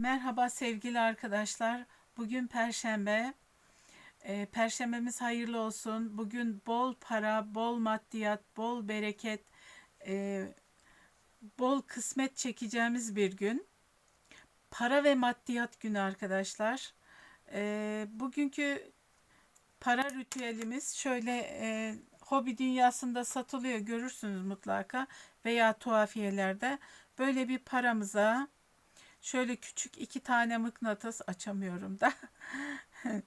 Merhaba sevgili arkadaşlar. Bugün Perşembe. Ee, Perşembemiz hayırlı olsun. Bugün bol para, bol maddiyat, bol bereket, e, bol kısmet çekeceğimiz bir gün. Para ve maddiyat günü arkadaşlar. Ee, bugünkü para ritüelimiz şöyle e, hobi dünyasında satılıyor görürsünüz mutlaka veya tuhafiyelerde. Böyle bir paramıza Şöyle küçük iki tane mıknatıs açamıyorum da.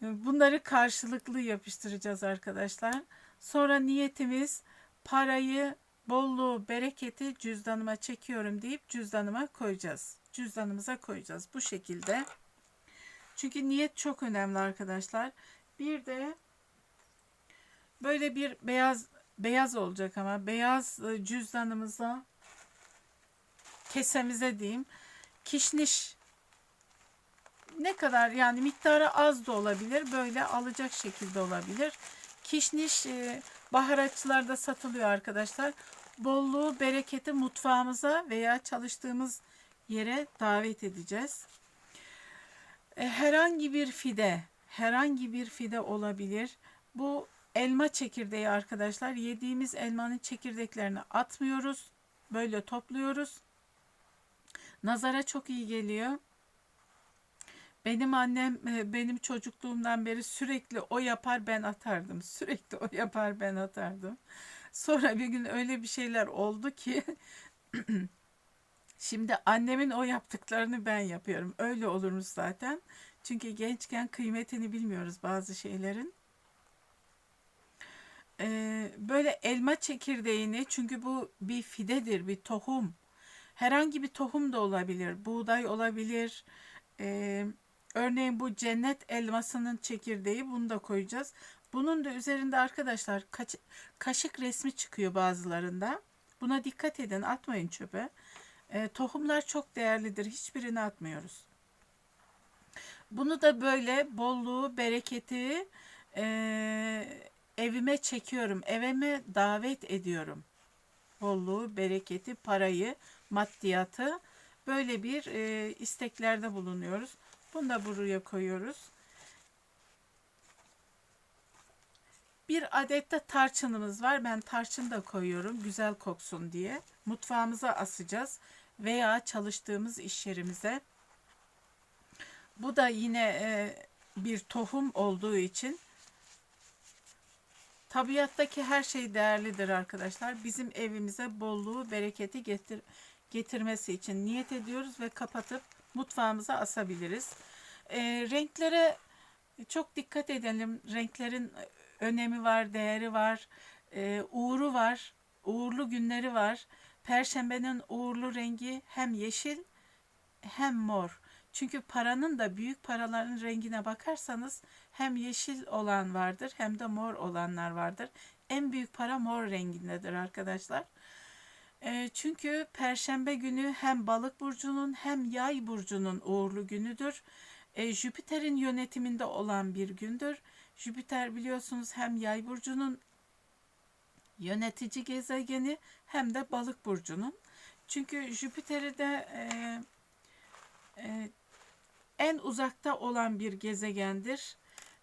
Bunları karşılıklı yapıştıracağız arkadaşlar. Sonra niyetimiz parayı, bolluğu, bereketi cüzdanıma çekiyorum deyip cüzdanıma koyacağız. Cüzdanımıza koyacağız bu şekilde. Çünkü niyet çok önemli arkadaşlar. Bir de böyle bir beyaz beyaz olacak ama beyaz e, cüzdanımıza kesemize diyeyim kişniş ne kadar yani miktarı az da olabilir böyle alacak şekilde olabilir. Kişniş e, baharatçılarda satılıyor arkadaşlar. Bolluğu, bereketi mutfağımıza veya çalıştığımız yere davet edeceğiz. E, herhangi bir fide, herhangi bir fide olabilir. Bu elma çekirdeği arkadaşlar. Yediğimiz elmanın çekirdeklerini atmıyoruz. Böyle topluyoruz. Nazara çok iyi geliyor. Benim annem e, benim çocukluğumdan beri sürekli o yapar ben atardım. Sürekli o yapar ben atardım. Sonra bir gün öyle bir şeyler oldu ki şimdi annemin o yaptıklarını ben yapıyorum. Öyle olurmuş zaten. Çünkü gençken kıymetini bilmiyoruz bazı şeylerin. Ee, böyle elma çekirdeğini çünkü bu bir fidedir, bir tohum. Herhangi bir tohum da olabilir, buğday olabilir. Ee, örneğin bu cennet elmasının çekirdeği bunu da koyacağız. Bunun da üzerinde arkadaşlar kaç, kaşık resmi çıkıyor bazılarında. Buna dikkat edin atmayın çöpe. Ee, tohumlar çok değerlidir hiçbirini atmıyoruz. Bunu da böyle bolluğu, bereketi e, evime çekiyorum, evime davet ediyorum. Bolluğu, bereketi, parayı, maddiyatı böyle bir e, isteklerde bulunuyoruz. Bunu da buraya koyuyoruz. Bir adet de tarçınımız var. Ben tarçın da koyuyorum güzel koksun diye. Mutfağımıza asacağız veya çalıştığımız iş yerimize. Bu da yine e, bir tohum olduğu için tabiattaki her şey değerlidir arkadaşlar. Bizim evimize bolluğu, bereketi getir getirmesi için niyet ediyoruz ve kapatıp mutfağımıza asabiliriz. E, renklere çok dikkat edelim. Renklerin önemi var, değeri var, e, uğuru var, uğurlu günleri var. Perşembenin uğurlu rengi hem yeşil hem mor. Çünkü paranın da büyük paraların rengine bakarsanız hem yeşil olan vardır hem de mor olanlar vardır. En büyük para mor rengindedir arkadaşlar. E, çünkü Perşembe günü hem Balık burcunun hem Yay burcunun uğurlu günüdür. E, Jüpiter'in yönetiminde olan bir gündür. Jüpiter biliyorsunuz hem Yay burcunun yönetici gezegeni hem de Balık burcunun. Çünkü Jüpiter'i de e, e, en uzakta olan bir gezegendir.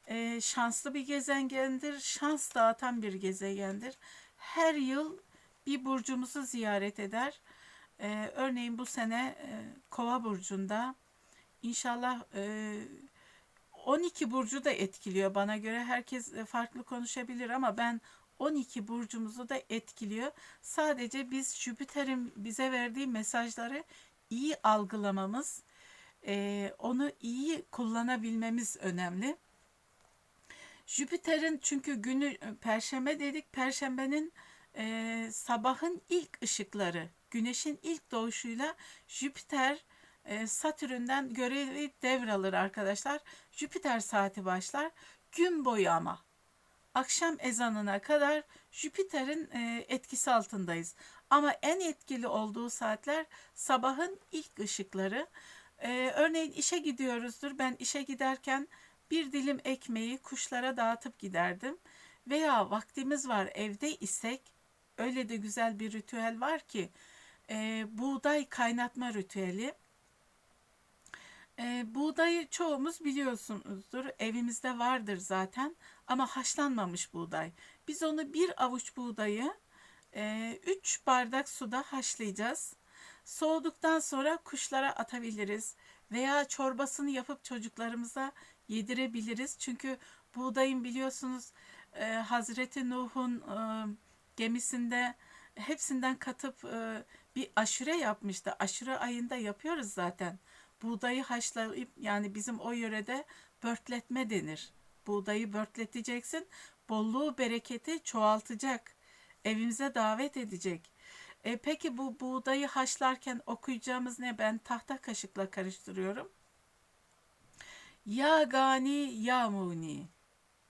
E, şanslı bir gezegendir. Şans dağıtan bir gezegendir. Her yıl bir burcumuzu ziyaret eder. Ee, örneğin bu sene e, Kova burcunda inşallah e, 12 burcu da etkiliyor bana göre. Herkes e, farklı konuşabilir ama ben 12 burcumuzu da etkiliyor. Sadece biz Jüpiter'in bize verdiği mesajları iyi algılamamız, e, onu iyi kullanabilmemiz önemli. Jüpiter'in çünkü günü e, perşembe dedik. Perşembenin e, sabahın ilk ışıkları, güneşin ilk doğuşuyla Jüpiter e, Satürn'den görevi devralır arkadaşlar. Jüpiter saati başlar. Gün boyu ama akşam ezanına kadar Jüpiter'in e, etkisi altındayız. Ama en etkili olduğu saatler sabahın ilk ışıkları. E, örneğin işe gidiyoruzdur. Ben işe giderken bir dilim ekmeği kuşlara dağıtıp giderdim. Veya vaktimiz var evde isek öyle de güzel bir ritüel var ki e, buğday kaynatma ritüeli. Şimdi çoğumuz biliyorsunuzdur evimizde vardır zaten ama haşlanmamış buğday. Biz onu bir avuç buğdayı 3 bardak suda haşlayacağız. Soğuduktan sonra kuşlara atabiliriz veya çorbasını yapıp çocuklarımıza yedirebiliriz. Çünkü buğdayın biliyorsunuz e, Hazreti Nuh'un e, gemisinde hepsinden katıp e, bir aşure yapmıştı. Aşure ayında yapıyoruz zaten. Buğdayı haşlayıp yani bizim o yörede börtletme denir. Buğdayı börtleteceksin. Bolluğu, bereketi çoğaltacak. Evimize davet edecek. E, peki bu buğdayı haşlarken okuyacağımız ne? Ben tahta kaşıkla karıştırıyorum. Ya Gani Ya Muni.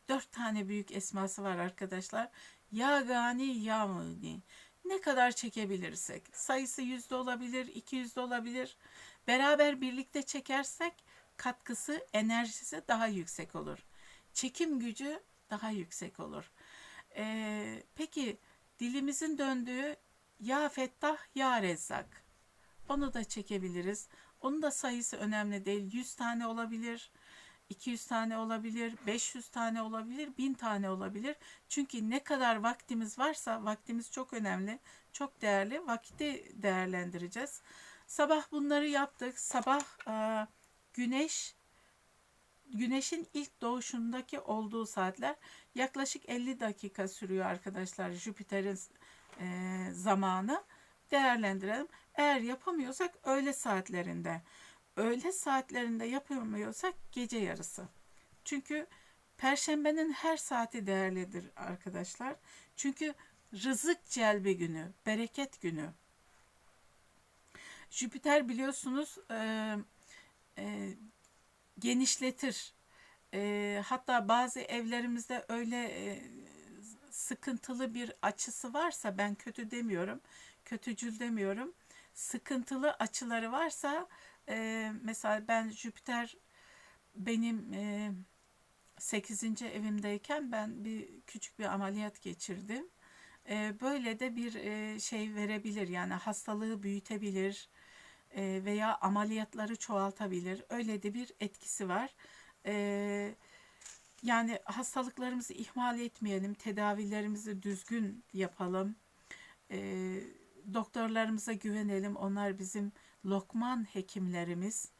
Dört tane büyük esması var arkadaşlar. Ya Gani Ya Muni. Ne kadar çekebilirsek. Sayısı yüzde olabilir, iki yüzde olabilir. Beraber birlikte çekersek katkısı, enerjisi daha yüksek olur. Çekim gücü daha yüksek olur. Ee, peki dilimizin döndüğü Ya Fettah Ya Rezzak. Onu da çekebiliriz. Onun da sayısı önemli değil. 100 tane olabilir. 200 tane olabilir, 500 tane olabilir, 1000 tane olabilir. Çünkü ne kadar vaktimiz varsa vaktimiz çok önemli, çok değerli. Vakti değerlendireceğiz. Sabah bunları yaptık. Sabah e, güneş güneşin ilk doğuşundaki olduğu saatler yaklaşık 50 dakika sürüyor arkadaşlar Jüpiter'in e, zamanı değerlendirelim. Eğer yapamıyorsak öğle saatlerinde öğle saatlerinde yapamıyorsak gece yarısı. Çünkü perşembenin her saati değerlidir arkadaşlar. Çünkü rızık celbi günü, bereket günü. Jüpiter biliyorsunuz e, e, genişletir. E, hatta bazı evlerimizde öyle e, sıkıntılı bir açısı varsa ben kötü demiyorum, kötücül demiyorum. Sıkıntılı açıları varsa e, mesela ben Jüpiter benim e, 8. evimdeyken ben bir küçük bir ameliyat geçirdim. E, böyle de bir e, şey verebilir yani hastalığı büyütebilir e, veya ameliyatları çoğaltabilir. Öyle de bir etkisi var. E, yani hastalıklarımızı ihmal etmeyelim, tedavilerimizi düzgün yapalım. E, doktorlarımıza güvenelim. Onlar bizim Lokman hekimlerimiz.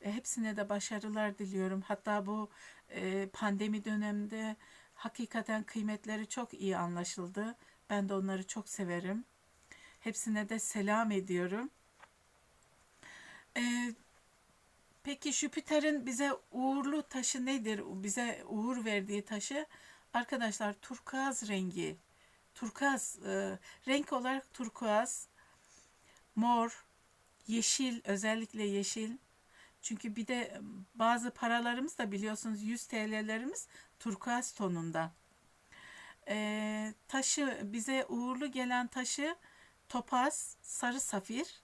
E, hepsine de başarılar diliyorum. Hatta bu e, pandemi döneminde hakikaten kıymetleri çok iyi anlaşıldı. Ben de onları çok severim. Hepsine de selam ediyorum. E, peki Jüpiter'in bize uğurlu taşı nedir? Bize uğur verdiği taşı arkadaşlar turkuaz rengi. Turkuaz renk olarak turkuaz, mor, yeşil özellikle yeşil. Çünkü bir de bazı paralarımız da biliyorsunuz 100 TL'lerimiz turkuaz tonunda. Ee, taşı bize uğurlu gelen taşı topaz, sarı safir,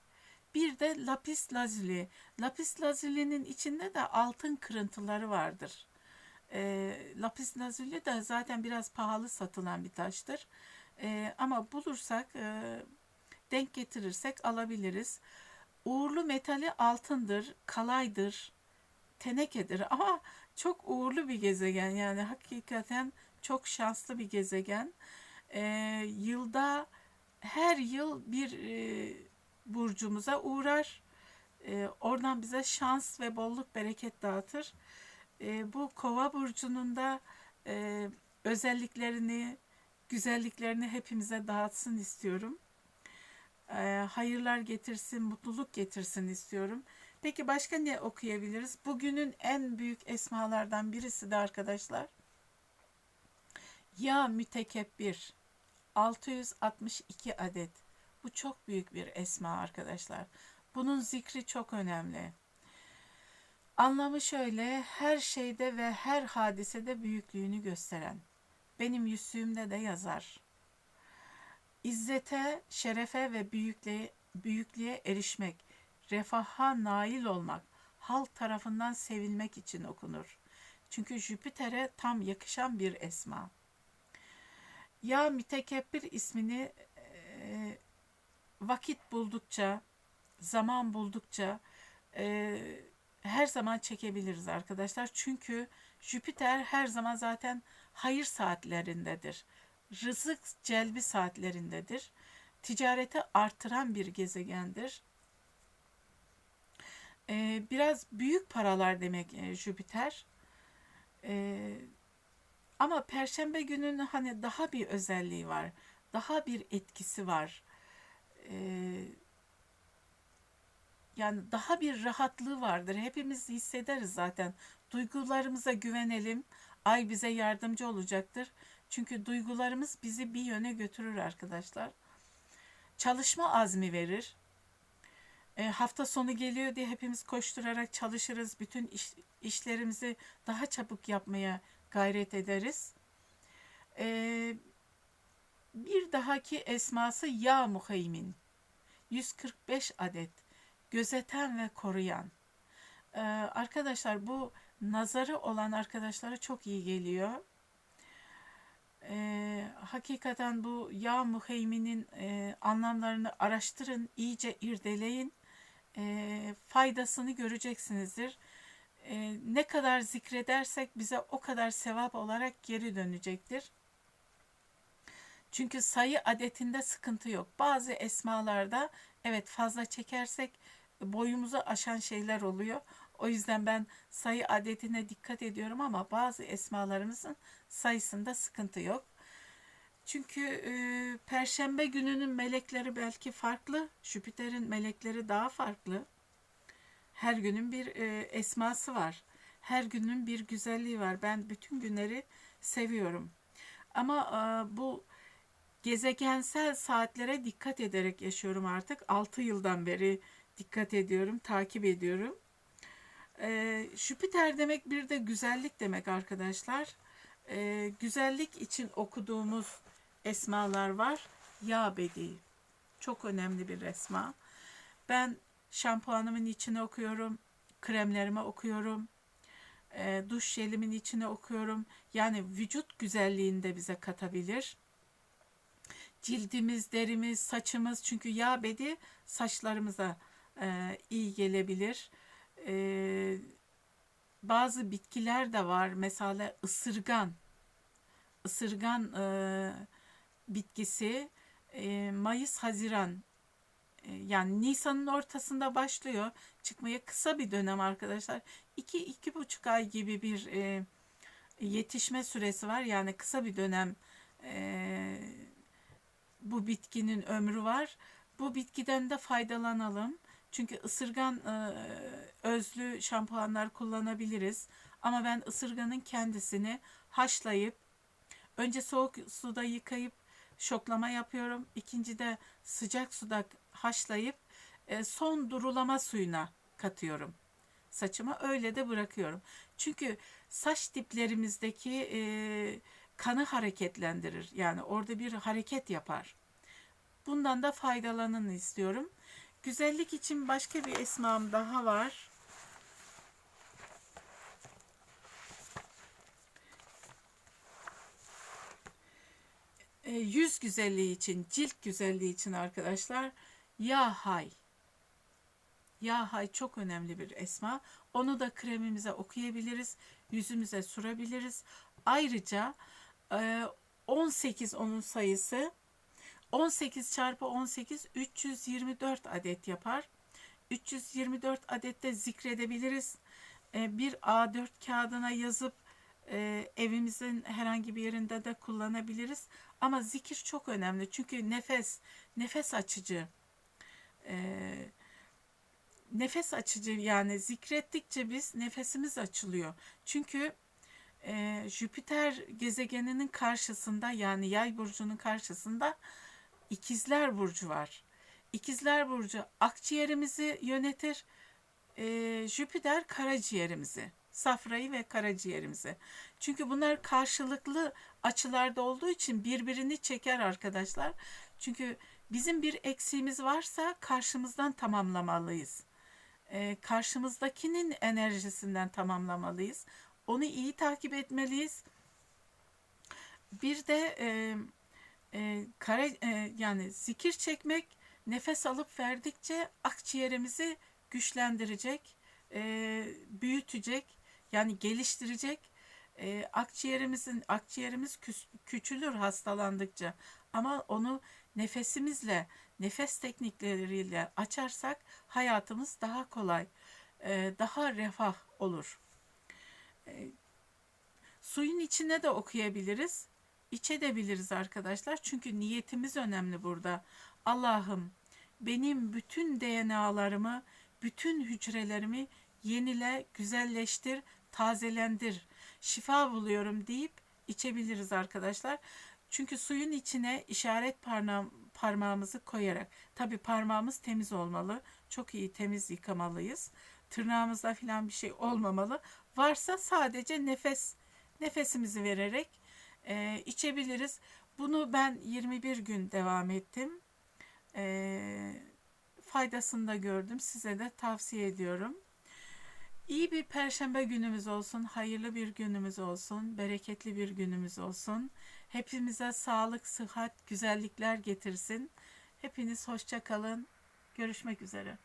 bir de lapis lazuli. Lapis lazuli'nin içinde de altın kırıntıları vardır. E, lapis lazuli de zaten biraz pahalı satılan bir taştır. E, ama bulursak, e, denk getirirsek alabiliriz. Uğurlu metali altındır, kalaydır, tenekedir ama çok uğurlu bir gezegen yani hakikaten çok şanslı bir gezegen. E, yılda her yıl bir e, burcumuza uğrar. E, oradan bize şans ve bolluk bereket dağıtır. E, bu kova burcunun da e, özelliklerini, güzelliklerini hepimize dağıtsın istiyorum e, hayırlar getirsin, mutluluk getirsin istiyorum. Peki başka ne okuyabiliriz? Bugünün en büyük esmalardan birisi de arkadaşlar. Ya mütekebbir 662 adet. Bu çok büyük bir esma arkadaşlar. Bunun zikri çok önemli. Anlamı şöyle, her şeyde ve her hadisede büyüklüğünü gösteren. Benim yüzüğümde de yazar. İzzete, şerefe ve büyüklüğe, büyüklüğe erişmek, refaha nail olmak, halk tarafından sevilmek için okunur. Çünkü Jüpiter'e tam yakışan bir esma. Ya mütekebbir ismini e, vakit buldukça, zaman buldukça, e, her zaman çekebiliriz arkadaşlar. Çünkü Jüpiter her zaman zaten hayır saatlerindedir. Rızık celbi saatlerindedir. Ticareti artıran bir gezegendir. Ee, biraz büyük paralar demek e, Jüpiter. Ee, ama Perşembe gününün hani daha bir özelliği var. Daha bir etkisi var. Ee, yani daha bir rahatlığı vardır. Hepimiz hissederiz zaten. Duygularımıza güvenelim. Ay bize yardımcı olacaktır. Çünkü duygularımız bizi bir yöne götürür arkadaşlar. Çalışma azmi verir. E, hafta sonu geliyor diye hepimiz koşturarak çalışırız. Bütün iş, işlerimizi daha çabuk yapmaya gayret ederiz. E, bir dahaki esması Ya Muheymin. 145 adet. Gözeten ve koruyan. E, arkadaşlar bu nazarı olan arkadaşlara çok iyi geliyor. E, hakikaten bu Ya Muheymin'in e, anlamlarını araştırın, iyice irdeleyin. E, faydasını göreceksinizdir. E, ne kadar zikredersek bize o kadar sevap olarak geri dönecektir. Çünkü sayı adetinde sıkıntı yok. Bazı esmalarda evet fazla çekersek boyumuzu aşan şeyler oluyor. O yüzden ben sayı adetine dikkat ediyorum ama bazı esmalarımızın sayısında sıkıntı yok. Çünkü e, Perşembe gününün melekleri belki farklı, Jüpiter'in melekleri daha farklı. Her günün bir e, esması var. Her günün bir güzelliği var. Ben bütün günleri seviyorum. Ama e, bu gezegensel saatlere dikkat ederek yaşıyorum artık. 6 yıldan beri dikkat ediyorum, takip ediyorum. E, Jüpiter demek bir de güzellik demek arkadaşlar. E, güzellik için okuduğumuz esmalar var. Ya Bedi. Çok önemli bir esma. Ben şampuanımın içine okuyorum. Kremlerime okuyorum. E, duş jelimin içine okuyorum. Yani vücut güzelliğini de bize katabilir. Cildimiz, derimiz, saçımız çünkü yağ bedi saçlarımıza e, iyi gelebilir. E, bazı bitkiler de var. Mesela ısırgan. Isırgan e, bitkisi e, Mayıs-Haziran e, yani Nisan'ın ortasında başlıyor. Çıkmaya kısa bir dönem arkadaşlar. 2 iki, buçuk ay gibi bir e, yetişme süresi var. Yani kısa bir dönem e, bu bitkinin ömrü var. Bu bitkiden de faydalanalım. Çünkü ısırgan özlü şampuanlar kullanabiliriz. Ama ben ısırganın kendisini haşlayıp önce soğuk suda yıkayıp şoklama yapıyorum. İkinci de sıcak suda haşlayıp son durulama suyuna katıyorum. Saçıma öyle de bırakıyorum. Çünkü saç diplerimizdeki e, kanı hareketlendirir. Yani orada bir hareket yapar. Bundan da faydalanın istiyorum. Güzellik için başka bir esmam daha var. E, yüz güzelliği için, cilt güzelliği için arkadaşlar Ya Hay. Ya Hay çok önemli bir esma. Onu da kremimize okuyabiliriz. Yüzümüze sürabiliriz. Ayrıca 18 e, onun sayısı 18 çarpı 18 324 adet yapar. 324 adette zikredebiliriz. E, bir A4 kağıdına yazıp e, evimizin herhangi bir yerinde de kullanabiliriz. Ama zikir çok önemli çünkü nefes, nefes açıcı. E, nefes açıcı yani zikrettikçe biz nefesimiz açılıyor. Çünkü e, Jüpiter gezegeninin karşısında yani yay burcunun karşısında ikizler burcu var. İkizler burcu akciğerimizi yönetir. E, Jüpiter karaciğerimizi safrayı ve karaciğerimizi. Çünkü bunlar karşılıklı açılarda olduğu için birbirini çeker arkadaşlar. Çünkü bizim bir eksiğimiz varsa karşımızdan tamamlamalıyız. Ee, karşımızdakinin enerjisinden tamamlamalıyız. Onu iyi takip etmeliyiz. Bir de e, e, kare e, yani zikir çekmek nefes alıp verdikçe akciğerimizi güçlendirecek. E, büyütecek, yani geliştirecek. E, akciğerimizin akciğerimiz küçülür hastalandıkça ama onu nefesimizle, nefes teknikleriyle açarsak hayatımız daha kolay, e, daha refah olur. E, suyun içine de okuyabiliriz, içebiliriz arkadaşlar. Çünkü niyetimiz önemli burada. Allah'ım benim bütün DNA'larımı, bütün hücrelerimi yenile, güzelleştir, tazelendir, şifa buluyorum deyip içebiliriz arkadaşlar. Çünkü suyun içine işaret parmağım, parmağımızı koyarak, tabi parmağımız temiz olmalı, çok iyi temiz yıkamalıyız. Tırnağımızda falan bir şey olmamalı. Varsa sadece nefes, nefesimizi vererek e, içebiliriz. Bunu ben 21 gün devam ettim. E, faydasını da gördüm. Size de tavsiye ediyorum. İyi bir perşembe günümüz olsun, hayırlı bir günümüz olsun, bereketli bir günümüz olsun. Hepimize sağlık, sıhhat, güzellikler getirsin. Hepiniz hoşça kalın. Görüşmek üzere.